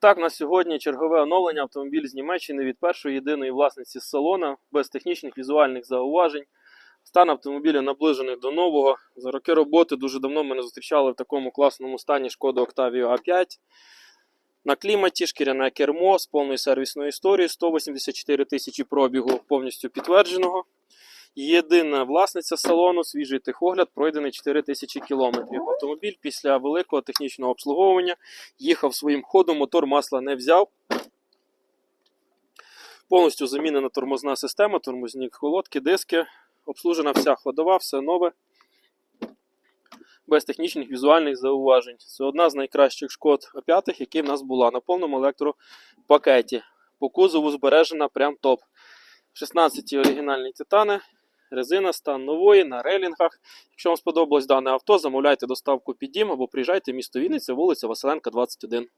Так, на сьогодні чергове оновлення автомобіль з Німеччини від першої єдиної власниці з салона, без технічних візуальних зауважень. Стан автомобіля наближений до нового. За роки роботи дуже давно мене зустрічали в такому класному стані шкода Octavia A5. На кліматі шкіряне кермо з повною сервісною історією, 184 тисячі пробігу повністю підтвердженого. Єдина власниця салону, свіжий техогляд, пройдений 4 тисячі кілометрів. Автомобіль після великого технічного обслуговування їхав своїм ходом, мотор масла не взяв. Повністю замінена тормозна система, тормозні колодки, диски. Обслужена вся ходова, все нове. Без технічних візуальних зауважень. Це одна з найкращих шкод А5, які в нас була на повному електропакеті. По кузову збережена прям топ. 16 оригінальні титани. Резина стан нової на релінгах. Якщо вам сподобалось дане авто, замовляйте доставку під дім або приїжджайте в місто Вінниця, вулиця Василенка, 21.